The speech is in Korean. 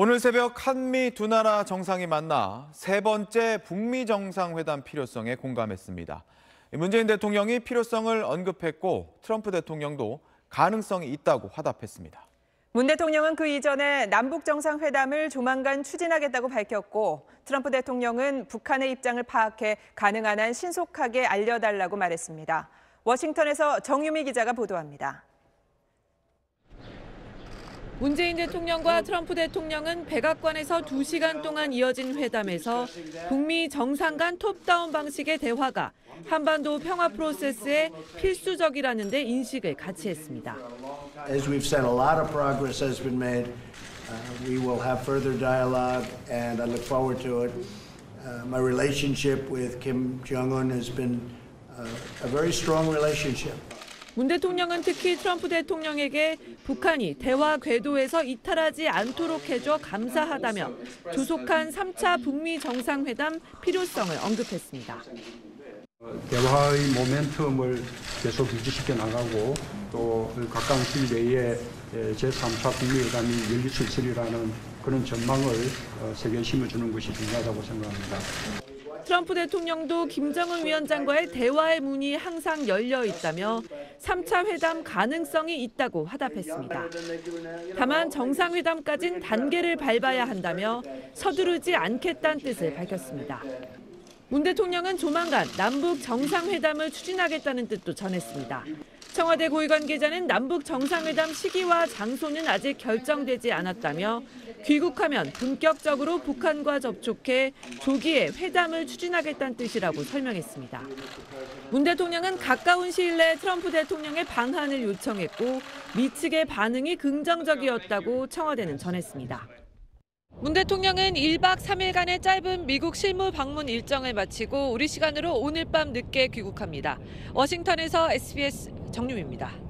오늘 새벽 한미 두 나라 정상이 만나 세 번째 북미 정상회담 필요성에 공감했습니다. 문재인 대통령이 필요성을 언급했고 트럼프 대통령도 가능성이 있다고 화답했습니다. 문 대통령은 그 이전에 남북 정상회담을 조만간 추진하겠다고 밝혔고 트럼프 대통령은 북한의 입장을 파악해 가능한 한 신속하게 알려달라고 말했습니다. 워싱턴에서 정유미 기자가 보도합니다. 문재인 대통령과 트럼프 대통령은 백악관에서 2시간 동안 이어진 회담에서 북미 정상 간 톱다운 방식의 대화가 한반도 평화 프로세스에 필수적이라는 데 인식을 같이 했습니다. As we've said, a lot of progress has been made. Uh, we will have further dialogue, and I look forward to it. Uh, my relationship with Kim Jong Un has been uh, a very strong relationship. 문 대통령은 특히 트럼프 대통령에게 북한이 대화 궤도에서 이탈하지 않도록 해줘 감사하다며 조속한 3차 북미 정상회담 필요성을 언급했습니다. 대화의 모멘텀을 계속 유지시켜 나가고 또 가까운 시일 내에 제3차 북미회담이 열릴 수 있으리라는 그런 전망을 어, 세계에 심어주는 것이 중요하다고 생각합니다. 트럼프 대통령도 김정은 위원장과의 대화의 문이 항상 열려 있다며 3차 회담 가능성이 있다고 화답했습니다. 다만 정상회담까진 단계를 밟아야 한다며 서두르지 않겠다는 뜻을 밝혔습니다. 문 대통령은 조만간 남북 정상회담을 추진하겠다는 뜻도 전했습니다. 청와대 고위 관계자는 남북 정상회담 시기와 장소는 아직 결정되지 않았다며 귀국하면 본격적으로 북한과 접촉해 조기에 회담을 추진하겠다는 뜻이라고 설명했습니다. 문 대통령은 가까운 시일 내에 트럼프 대통령의 방한을 요청했고 미 측의 반응이 긍정적이었다고 청와대는 전했습니다. 문 대통령은 1박 3일간의 짧은 미국 실무 방문 일정을 마치고 우리 시간으로 오늘 밤 늦게 귀국합니다. 워싱턴에서 SBS 정유미입니다.